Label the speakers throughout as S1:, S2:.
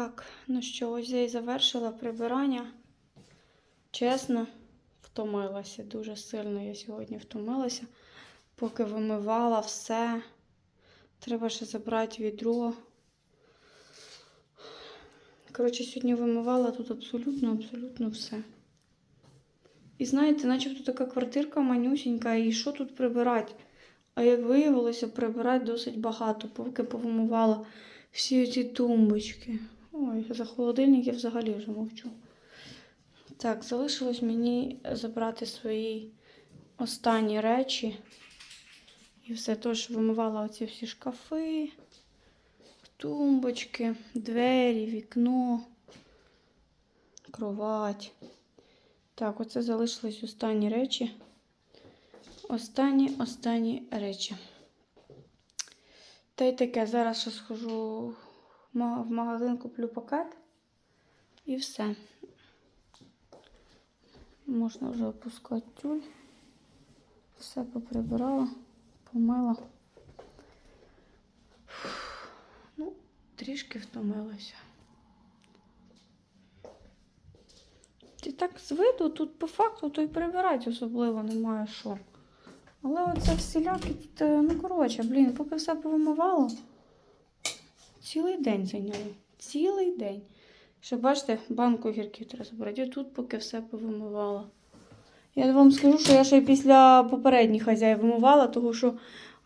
S1: Так, ну що, ось я і завершила прибирання. Чесно, втомилася. Дуже сильно я сьогодні втомилася. Поки вимивала все. Треба ще забрати відро. Коротше, сьогодні вимивала тут абсолютно, абсолютно все. І знаєте, начебто така квартирка манюсінька, і що тут прибирати? А як виявилося, прибирати досить багато, поки повимивала всі ці тумбочки. Ой, за холодильник я взагалі вже мовчу. Так, залишилось мені забрати свої останні речі. І все тож вимивала оці всі шкафи, тумбочки, двері, вікно, кровать. Так, оце залишились останні речі. Останні, останні речі. Та й таке, зараз ще схожу в магазин, куплю пакет і все. Можна вже опускати тюль. Все поприбирала, помила. Ну, трішки втомилася. І так з виду тут по факту то й прибирати особливо немає що. Але оце всілякі тут, е, ну коротше, блін, поки все повимивало, цілий день зайняло. Цілий день. Ще бачите, банку огірків треба забрати. Тут поки все повимивала. Я вам скажу, що я ще після попередніх хазяїв вимивала, тому що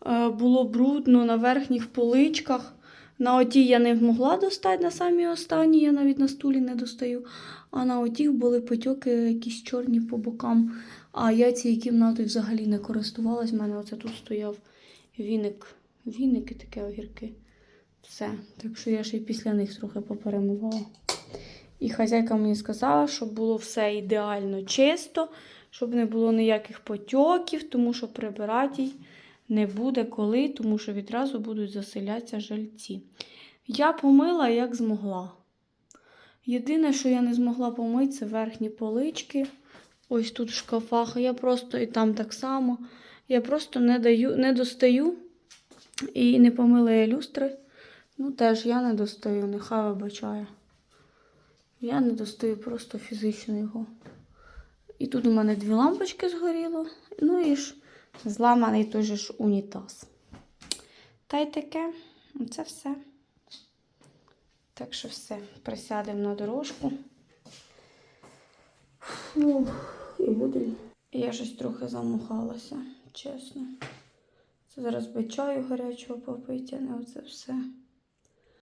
S1: е, було брудно на верхніх поличках. На оті я не могла достати, на самі останні, я навіть на стулі не достаю. А на отіх були потьоки якісь чорні по бокам. А я цією кімнатою взагалі не користувалась. У мене оце тут стояв віник. Віники таке огірки. Все. Так що я ще й після них трохи поперемивала. І хазяйка мені сказала, щоб було все ідеально чисто, щоб не було ніяких потьоків, тому що прибирати не буде коли, тому що відразу будуть заселятися жильці. Я помила як змогла. Єдине, що я не змогла помити, це верхні полички. Ось тут в шкафах. Я просто і там так само. Я просто не даю, не достаю і не помила я люстри. Ну, теж я не достаю, нехай вибачає. Я не достаю просто фізично його. І тут у мене дві лампочки згоріло. Ну і ж зламаний той же ж унітаз. Та й таке, це все. Так що все, присядемо на дорожку. Фух, і будемо. Я щось трохи замухалася, чесно. Це зараз би чаю гарячого попити, а не оце все.